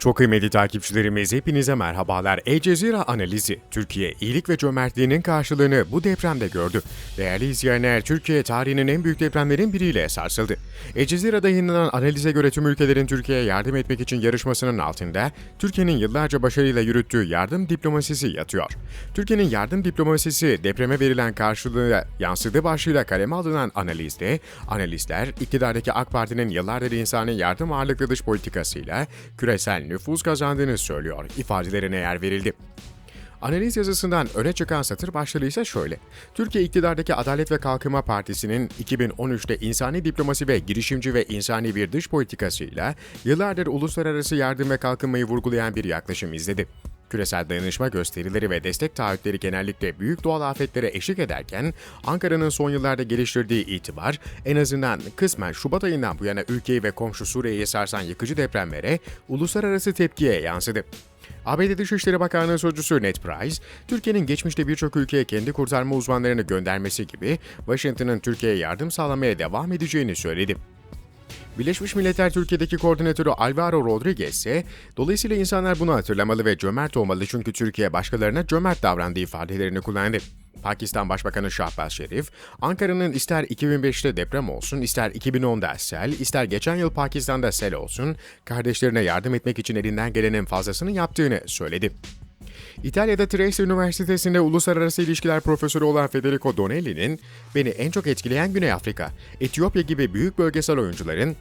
Çok kıymetli takipçilerimiz hepinize merhabalar. El Cezira analizi. Türkiye iyilik ve cömertliğinin karşılığını bu depremde gördü. Değerli izleyenler, Türkiye tarihinin en büyük depremlerin biriyle sarsıldı. El Cezira'da yayınlanan analize göre tüm ülkelerin Türkiye'ye yardım etmek için yarışmasının altında Türkiye'nin yıllarca başarıyla yürüttüğü yardım diplomasisi yatıyor. Türkiye'nin yardım diplomasisi depreme verilen karşılığı yansıdığı başlığıyla kaleme alınan analizde analistler iktidardaki AK Parti'nin yıllardır insani yardım ağırlıklı dış politikasıyla küresel nüfuz kazandığını söylüyor ifadelerine yer verildi. Analiz yazısından öne çıkan satır başlığı ise şöyle. Türkiye iktidardaki Adalet ve Kalkınma Partisi'nin 2013'te insani diplomasi ve girişimci ve insani bir dış politikasıyla yıllardır uluslararası yardım ve kalkınmayı vurgulayan bir yaklaşım izledi. Küresel dayanışma gösterileri ve destek taahhütleri genellikle büyük doğal afetlere eşlik ederken Ankara'nın son yıllarda geliştirdiği itibar en azından kısmen Şubat ayından bu yana ülkeyi ve komşu Suriye'yi sarsan yıkıcı depremlere uluslararası tepkiye yansıdı. ABD Dışişleri Bakanlığı Sözcüsü Ned Price, Türkiye'nin geçmişte birçok ülkeye kendi kurtarma uzmanlarını göndermesi gibi Washington'ın Türkiye'ye yardım sağlamaya devam edeceğini söyledi. Birleşmiş Milletler Türkiye'deki koordinatörü Alvaro Rodriguez ise dolayısıyla insanlar bunu hatırlamalı ve cömert olmalı çünkü Türkiye başkalarına cömert davrandığı ifadelerini kullandı. Pakistan Başbakanı Şahbaz Şerif, Ankara'nın ister 2005'te deprem olsun, ister 2010'da sel, ister geçen yıl Pakistan'da sel olsun, kardeşlerine yardım etmek için elinden gelenin fazlasını yaptığını söyledi. İtalya'da Trieste Üniversitesi'nde uluslararası ilişkiler profesörü olan Federico Donelli'nin beni en çok etkileyen Güney Afrika, Etiyopya gibi büyük bölgesel oyuncuların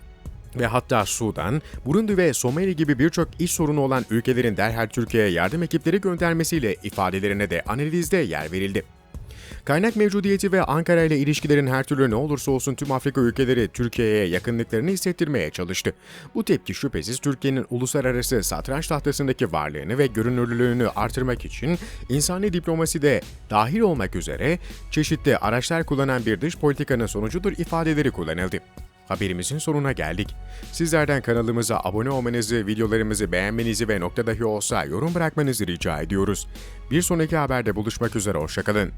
ve hatta Sudan, Burundi ve Somali gibi birçok iş sorunu olan ülkelerin derhal Türkiye'ye yardım ekipleri göndermesiyle ifadelerine de analizde yer verildi. Kaynak mevcudiyeti ve Ankara ile ilişkilerin her türlü ne olursa olsun tüm Afrika ülkeleri Türkiye'ye yakınlıklarını hissettirmeye çalıştı. Bu tepki şüphesiz Türkiye'nin uluslararası satranç tahtasındaki varlığını ve görünürlülüğünü artırmak için insani diplomasi de dahil olmak üzere çeşitli araçlar kullanan bir dış politikanın sonucudur ifadeleri kullanıldı. Haberimizin sonuna geldik. Sizlerden kanalımıza abone olmanızı, videolarımızı beğenmenizi ve nokta dahi olsa yorum bırakmanızı rica ediyoruz. Bir sonraki haberde buluşmak üzere, hoşçakalın.